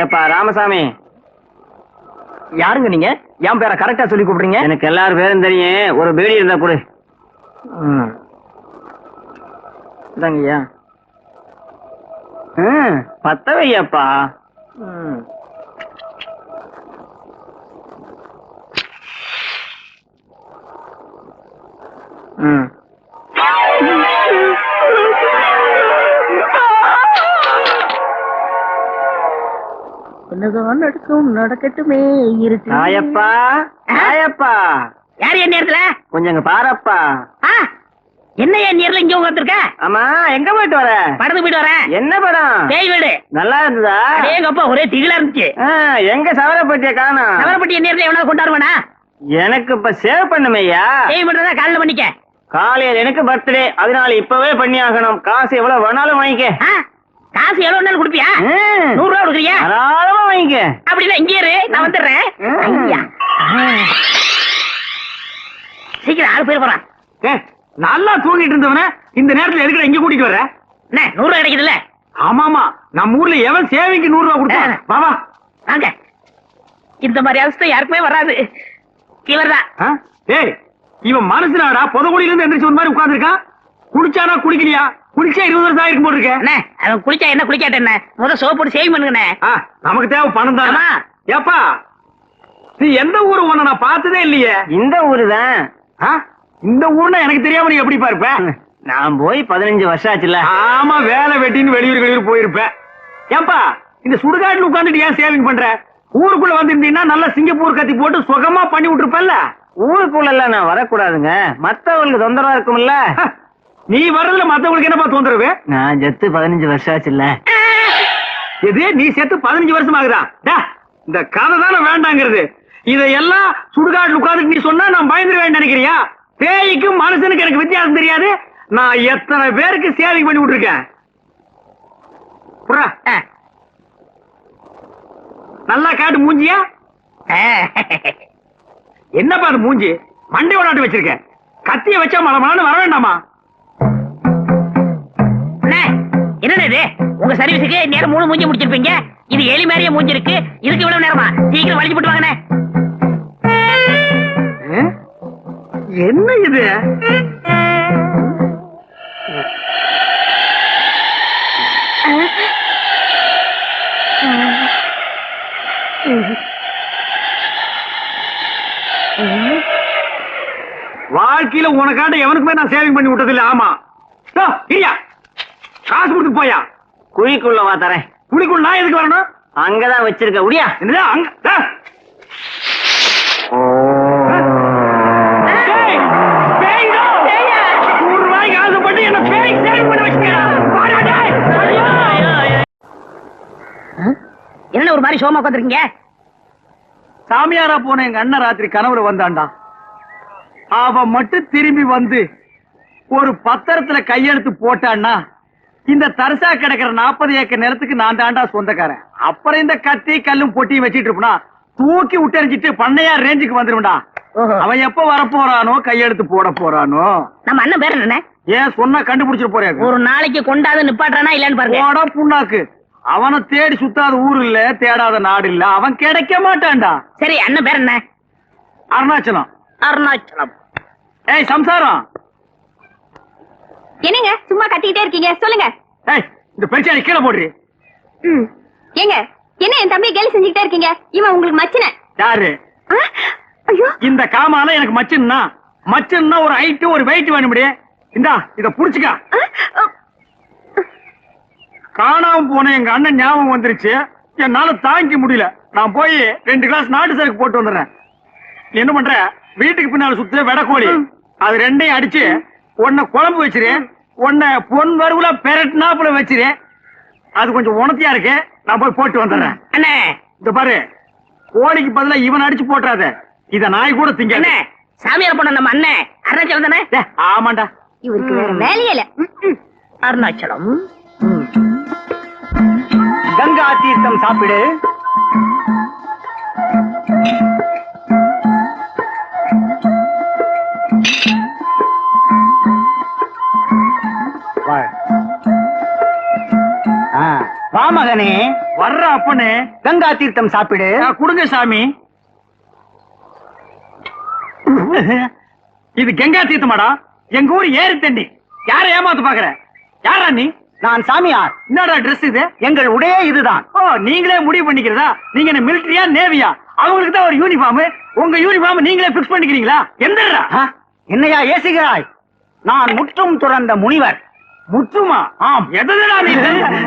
ஏப்பா ராமசாமி. யாருங்க நீங்க? என் பேரை கரெக்டா சொல்லி கூப்பிடுறீங்க? எனக்கு எல்லாரும் பேரும் தெரியும். ஒரு பீடி இருந்தா கொடு. இந்தாங்க ஐயா. ம், பத்த வையப்பா ம். ம். என்னதான் நடக்கும் நடக்கட்டுமே இருக்கு நாயப்பா நாயப்பா யார் என் நேரத்துல? கொஞ்சம் இங்க பாரப்பா. என்ன என் நேரத்துல இங்க உட்காந்துருக்க ஆமா எங்க போயிட்டு வர? படத்துக்கு போயிட்டு வரேன். என்ன படம்? பேய் வீடு. நல்லா இருந்ததா? எங்க அப்பா ஒரே திகிலா இருந்துச்சு. எங்க சவரப்பட்டிய காணோம்? நகரப்பட்டி என் நேரத்துல எவனாவது கொண்டாடுவானா எனக்கு இப்ப சேவ் பண்ணுமையா மட்டும் தான் காலையில பண்ணிக்க. காலையில் எனக்கு பர்த்டே அதனால இப்பவே பண்ணி ஆகணும் காசு எவ்வளவு வேணாலும் வாங்கிக்க. காசு எவ்வளவு நாள் கொடுப்பியா. நூறு ரூபா கொடுக்குறியா? தாராளமா வாங்கிக்க. அப்படின்னா இங்கே இரு நான் வந்துடுறேன். ஐயா. சீக்கிரம் ஆளு போயிட போறான். நல்லா தூங்கிட்டு இருந்தவன இந்த நேரத்துல எதுக்கு இங்க கூட்டிட்டு வர என்ன நூறு ரூபா கிடைக்குதுல்ல? ஆமாமா நம்ம ஊர்ல எவன் சேவைக்கு நூறு ரூபாய் கொடுத்தான். வா வா. வாங்க. இந்த மாதிரி அவஸ்தை யாருக்குமே வராது. இவர்தான்? ஏய் இவன் மனசுனாடா புதகுடியில இருந்து எந்திரிச்சு ஒரு மாதிரி உட்கார்ந்திருக்கான். குடிச்சானா குடிக்கலையா? குடிச்சா இருபது வருஷம் ஆயிருக்கும் போட்டு இருக்க. அண்ணே அவன் குளிச்சா என்ன குளிக்காட்ட என்ன? முத சோப் போட்டு சேவ் பண்ணுங்கண்ணே. நமக்கு தேவை பணம் தான். ஏப்பா நீ எந்த ஊரு உன்னை நான் பார்த்ததே இல்லையே. இந்த ஊரு தான்? இந்த ஊர்னா எனக்கு தெரியாம நீ எப்படி இருப்ப? நான் போய் பதினஞ்சு வருஷம் ஆச்சுல ஆமா வேலை வெட்டின்னு வெளியூர் வெளியூர் போயிருப்ப. ஏப்பா இந்த சுடுகாட்டுல உட்காந்துட்டு ஏன் சேவிங் பண்ற? ஊருக்குள்ள வந்திருந்தீங்கன்னா நல்லா சிங்கப்பூர் கத்தி போட்டு சுகமா பண்ணி விட்டுருப்பல்ல. ஊருக்குள்ள நான் வரக்கூடாதுங்க. மத்தவங்களுக்கு தொந்தரவா இருக்கும்ல. நீ வர்றதுல மத்தவங்களுக்கு என்னப்பா தொந்தரவு? நான் செத்து பதினஞ்சு வருஷம் ஆச்சுல்ல. எது? நீ செத்து பதினஞ்சு வருஷம் ஆகுதா இந்த கதை தானே வேண்டாங்கிறது. இதையெல்லாம் சுடுகாட்டுல உட்கார்ந்து நீ சொன்னா நான் பயந்துருவேன் நினைக்கிறியா? பேய்க்கும் மனுஷனுக்கு எனக்கு வித்தியாசம் தெரியாது. நான் எத்தனை பேருக்கு சேவிங் பண்ணி விட்டுருக்கேன். நல்லா காட்டு மூஞ்சியா. என்னப்பா அது மூஞ்சி? மண்டை விளாட்டு வச்சிருக்க கத்திய வச்சா மலமலான்னு வர வேண்டாமா? என்னடா இது? உங்க சர்வீஸுக்கு நேரம் மூணு மூஞ்சி முடிச்சிருப்பீங்க? இது எலி மாதிரியே மூஞ்சி இருக்கு இதுக்கு இவ்வளவு நேரமா? சீக்கிரம் வலிச்சு போட்டு வாங்கண்ணே. ஆ? என்ன இது? வாழ்க்கையில உனக்காட்ட எவனுக்குமே நான் சேவிங் பண்ணி விட்டதில்ல. ஆமா. இல்லையா காசு கொடுத்து போயா? குழிக்குள்ள வா தரேன். குளிக்குள் நான் எதுக்கு வரணும்? அங்கதான் வச்சிருக்க உடியா? என்னது அங்க என்ன ஒரு மாதிரி சோமா உட்காந்துருக்கீங்க? சாமியாரா போன எங்க அண்ணன் ராத்திரி கனவுல வந்தான்டா. அவன் மட்டும் திரும்பி வந்து ஒரு பத்திரத்துல கையெழுத்து போட்டான்னா இந்த தரிசா கிடக்கிற நாற்பது ஏக்கர் நிலத்துக்கு நான் தாண்டா சொந்தக்காரன். அப்புறம் இந்த கத்தி கல்லும் பொட்டியும் வச்சிட்டு இருப்பா தூக்கி விட்டறிஞ்சிட்டு பண்ணையார் ரேஞ்சுக்கு வந்துரும்டா. அவன் எப்ப வர போறானோ கையெழுத்து போட போறானோ. நம்ம அண்ணன் பேர் என்ன ஏன் சொன்னா கண்டுபிடிச்சிட்டு போறாரு ஒரு நாளைக்கு கொண்டாந்து நிப்பாட்டுறானா இல்லன்னு பாருங்க. போடா புண்ணாக்கு. அவனை தேடி சுத்தாத ஊர் இல்ல தேடாத நாடு இல்ல அவன் கிடைக்க மாட்டான்டா. சரி அண்ணன் பேர் என்ன? அருணாச்சலம். அருணாச்சலம். ஏய் சம்சாரம். என்னங்க சும்மா கத்திக்கிட்டே இருக்கீங்க? சொல்லுங்க. இந்த பெருசாடி கீழே போடுறி. ம். ஏங்க என்ன என் தம்பி கேலி செஞ்சுக்கிட்டே இருக்கீங்க? இவன் உங்களுக்கு மச்சின. யாரு? ஐயோ. இந்த காமால எனக்கு மச்சன்னா மச்சன்னா ஒரு ஹைட் ஒரு வெயிட் வேணும்டி. இந்தா இத புடிச்சுக்க. காணாம போன எங்க அண்ணன் ஞாபகம் வந்துருச்சு. என்னால தாங்கிக்க முடியல. நான் போய் ரெண்டு கிளாஸ் நாட்டு சரக்கு போட்டு வந்துடுறேன். என்ன பண்ற? வீட்டுக்கு பின்னால சுத்துல வெடக்கோழி. அது ரெண்டையும் அடிச்சு உன்னை குழம்பு வச்சிரு. உன்னை பொன் வறுவுல பெரட்னாப்புல வச்சிரு. அது கொஞ்சம் உணர்த்தியா இருக்கு. நான் போய் போட்டு வந்துடுறேன். அண்ணே. இந்த பாரு கோழிக்கு பதிலா இவன் அடிச்சு போட்டுறாத. இத நாய் கூட திங்க என்ன சாமியார் போன நம்ம அண்ணன் அருணாச்சலம் தானே? ஆமாண்டா. இவருக்கு வேற வேலையே இல்ல. அருணாச்சலம். கங்கா தீர்த்தம் சாப்பிடு. வா. மகனே வர்ற அப்பனே. கங்கா தீர்த்தம் சாப்பிடு. கொடுங்க சாமி. இது கங்கா தீர்த்தமாடா. எங்க ஊர் ஏரி தண்ணி. யார ஏமாத்து பாக்குற? யாரா நீ? நான் சாமியார். என்னடா Dress இது? எங்கள் உடையே இதுதான். ஓ நீங்களே முடிவு பண்ணிக்கிறதா? நீங்க என்ன மிலிட்டரியா நேவியா அவங்களுக்கு தான் ஒரு யூனிஃபார்ம் உங்க யூனிஃபார்ம் நீங்களே பிக்ஸ் பண்ணிக்கிறீங்களா? எந்தடா? என்னையா ஏசுகிறாய்? நான் முற்றும் துறந்த முனிவர். முற்றுமா? ஆம். எதுடா நீ?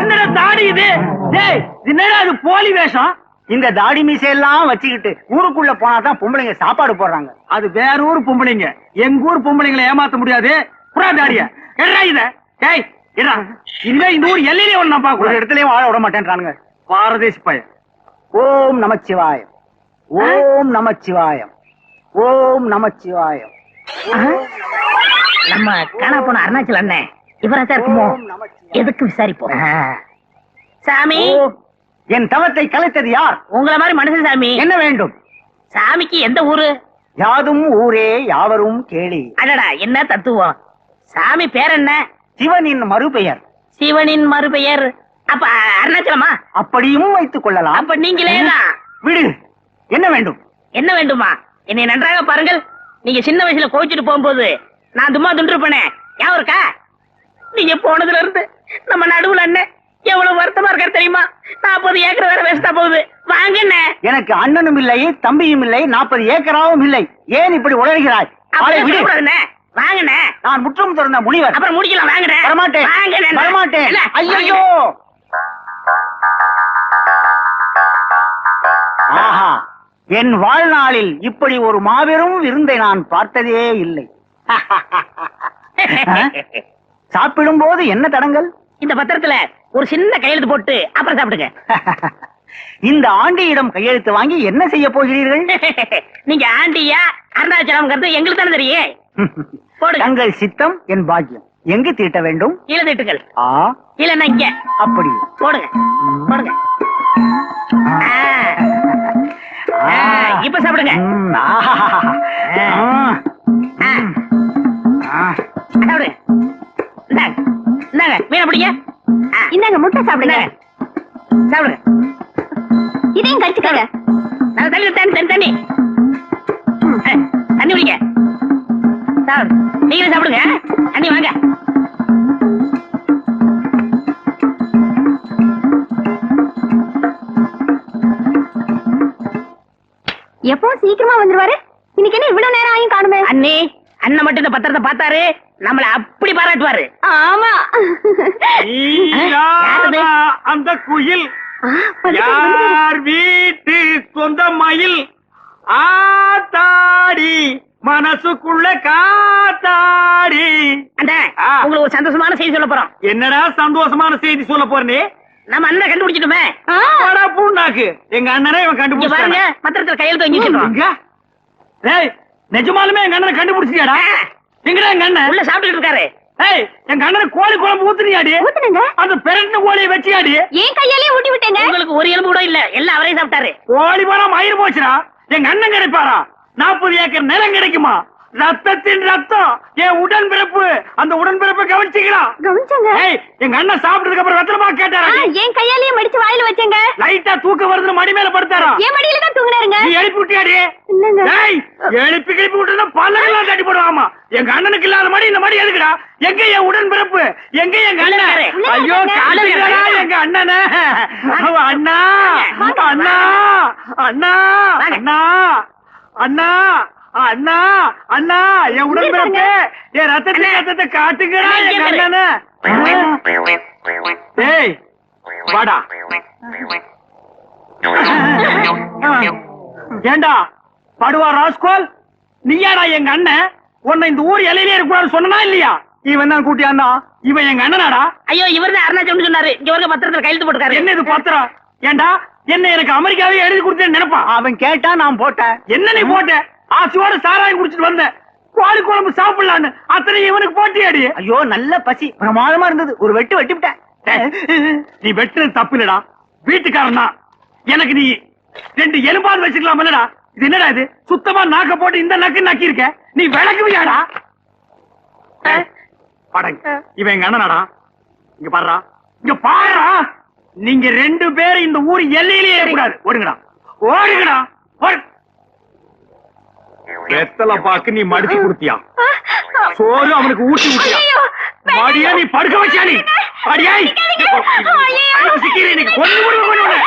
என்னடா தாடி இது? டேய் என்னடா இது போலி வேஷம்? இந்த தாடி மீசையெல்லாம் வச்சுக்கிட்டு ஊருக்குள்ள போனாதான் பொம்பளைங்க சாப்பாடு போடுறாங்க. அது வேற ஊர் பொம்பளைங்க. எங்க ஊர் பொம்பளைங்களை ஏமாத்த முடியாது. புறா தாடிய. எடா இத? டேய் என்ன இந்த ஊர் எல்லையிலே ஒண்ணு நான் ஒரு இடத்துலயும் வாழ விட மாட்டேன்றானுங்க. பாரதேஷ் பையன் ஓம் நமச்சிவாயம். ஓம் நமச்சிவாயம். ஓம் நமச்சிவாயம். நம்ம காணா போன அருணாச்சல் அண்ணன் இவரா தான் இருக்குமோ. எதுக்கு விசாரிப்போம்? சாமி. என் தவத்தை கலைத்தது யார்? உங்கள மாதிரி மனுஷன் சாமி. என்ன வேண்டும்? சாமிக்கு எந்த ஊரு? யாதும் ஊரே யாவரும் கேளி. அடடா என்ன தத்துவம்? சாமி பேர் என்ன? சிவனின் மறுபெயர். சிவனின் மறுபெயர். அப்ப அருணாச்சலமா? அப்படியும் வைத்துக் கொள்ளலாம். அப்ப நீங்களே விடு. என்ன வேண்டும்? என்ன வேண்டுமா? என்னை நன்றாக பாருங்கள். நீங்க சின்ன வயசுல கோச்சிட்டு போகும்போது நான் தும்மா துண்டிருப்பேனே. ஞாபகம் இருக்கா? நீங்க போனதுல இருந்து நம்ம நடுவுல அண்ணன் எவ்வளவு வருத்தமா இருக்காரு தெரியுமா? நாற்பது ஏக்கர் வேற வேஸ்டா போகுது. வாங்க எனக்கு அண்ணனும் இல்லை தம்பியும் இல்லை நாற்பது ஏக்கராவும் இல்லை. ஏன் இப்படி உளறுகிறாய். வாங்கண்ணே நான் முற்றும் திறந்த முனிவர். அப்புறம் முடிக்கலாம். வாங்கண்ணே வரமாட்டேன். ஐயோ ஆஹா. என் வாழ்நாளில் இப்படி ஒரு மாபெரும் விருந்தை நான் பார்த்ததே இல்லை. சாப்பிடும் போது என்ன தடங்கள்? இந்த பத்திரத்துல ஒரு சின்ன கையெழுத்து போட்டு அப்புறம் சாப்பிடுங்க. இந்த ஆண்டியிடம் கையெழுத்து வாங்கி என்ன செய்ய போகிறீர்கள்? நீங்க ஆண்டியா அருணாச்சலம்ங்கிறது எங்களுக்கு தானே தெரியும். தங்கள் சித்தம் என் பாக்கியம். எங்கு தீட்ட வேண்டும்? கீழே திட்டுகள். ஆ. இல்லன்னா இங்க. அப்படி. போடுங்க. போடுங்க. இப்ப சாப்பிடுங்க. இந்தாங்க முட்டை சாப்பிடுங்க. சாப்பிடுங்க. இதையும் கடிச்சுக்கோங்க நல்ல தண்ணி தண்ணி தண்ணி தண்ணி தண்ணி குடிங்க. சாப்பிடு. நீங்களும் சாப்பிடுங்க. தண்ணி வாங்க. எப்பவும் சீக்கிரமா வந்துருவாரு? இன்னைக்கு என்ன இவ்வளவு நேரம் ஆயும் காணுமே? அண்ணி அண்ணன் மட்டும் இந்த பத்திரத்தை பார்த்தாரு. நம்மள அப்படி பாராட்டுவாரு. ஆமா. அந்த குயில். யார் வீட்டு சொந்த மயில்? ஆத்தாடி மனசுக்குள்ள காத்தாடி. உங்களுக்கு ஒரு சந்தோஷமான செய்தி சொல்ல போறோம். என்னடா சந்தோஷமான செய்தி சொல்ல போறனே? நம்ம அண்ணனை கண்டுபிடிச்சிட்டுமே. போடா பூண்டாக்கு. எங்க அண்ணனே இவன் இங்க பாருங்க பத்திரத்துல எங்க? டேய் நிஜமாலுமே எங்க அண்ணனை கண்டுபிடிச்சியாடா எங்கடா எங்க அண்ணன்? உள்ள சாப்பிட்டுட்டு இருக்காரு. ஏய் எங்க அண்ணனை கோழி குழம்பு ஊத்துனியாடி? ஊத்துனேங்க. அந்த பெரட்டின கோழியை வச்சியாடி? ஏன் கையாலே ஊட்டி விட்டேங்க உங்களுக்கு ஒரு எலும்பு கூட இல்ல. எல்லாம் அவரே சாப்பிட்டாரு. கோழி போனா மயிர் போச்சுடா. எங்க அண்ணன் கிடைப்பாரா? நாற்பது ஏக்கர் நிலம் கிடைக்குமா? ரத்தத்தின் ரத்தம் என் உடன்பிறப்பு அந்த உடன்பிறப்பை கவனிச்சுக்கலாம் கவனிச்சாங்க. ஏய் எங்க அண்ணன் சாப்பிட்டதுக்கு அப்புறம் வெத்தலமா கேட்டாரா என் கையாலேயே மடிச்சு வாயில வச்சேங்க. லைட்டா தூக்கம் வருதுன்னு மடி மேல படுத்தாரா? என் மடியில தான் தூங்குனாருங்க. நீ எழுப்பி விட்டியாடி? இல்லங்க. ஏய் எழுப்பி கிளப்பி விட்டுனா பல்லெல்லாம் தட்டி போடுவாமா? எங்க அண்ணனுக்கு இல்லாத மடி இந்த மடி எதுக்குடா? எங்க என் உடன்பிறப்பு? எங்க எங்க அண்ணன். ஐயோ. காட்டுகிறா எங்க அண்ணன. அண்ணா. அண்ணா. அண்ணா. அண்ணா. அண்ணா. அண்ணா அண்ணா என் உடன்பிறப்பு என் ரத்தத்தை அண்ணா. ரத்தத்தை காட்டுகிறா அண்ணா, எங்க இங்க அண்ணன. ஏய் வாடா. ஏண்டா படுவா ராஸ்கோல்? நீயாடா எங்க அண்ணன்? உன்னை இந்த ஊர் எல்லையிலே இருக்கக்கூடாது சொன்னா இல்லையா? இவன் தான் கூட்டியாண்டா இவன் எங்க அண்ணனாடா? ஐயோ இவர் தான் அருணாச்சலம் சொன்னாரு. இங்க வருங்க பத்திரத்துல கையெழுத்து போட்டுக்காரு. என்ன இது பத்திரம் ஏண்டா என்ன எனக்கு அமெரிக்காவே எழுதி கொடுத்தேன்னு நினைப்பான்? அவன் கேட்டா நான் போட்டேன். என்ன நீ போட்ட? ஆசையோட சாராயம் குடிச்சிட்டு வந்த கோழி குழம்பு சாப்பிடலான்னு. அத்தனை இவனுக்கு போட்டியாடி. ஐயோ நல்ல பசி. பிரமாதமா இருந்தது. ஒரு வெட்டு வெட்டி விட்டேன். நீ வெட்டுறது தப்பு இல்லடா வீட்டுக்காரன் தான். எனக்கு நீ ரெண்டு எலும்பாவது வச்சுக்கலாம் இல்லடா. இது என்னடா இது? சுத்தமா நாக்க போட்டு இந்த நக்கு நக்கி இருக்க நீ விளக்குவியாடா? படங்க இவன் எங்க அண்ணனாடா? இங்க பாருடா. இங்க பாருடா. நீங்க ரெண்டு பேரும் இந்த ஊர் எல்லையிலேயே கூடாது ஓடுங்கடா. ஓடுங்கடா. ஓடு. வெத்தலை பாக்கு நீ மடிச்சு கொடுத்தியா? சோறு அவனுக்கு ஊட்டி விட்டியா மடியா நீ படுக்க வச்சா நீ? அடியாய். சிக்கிறேன் கொண்டு கொண்டு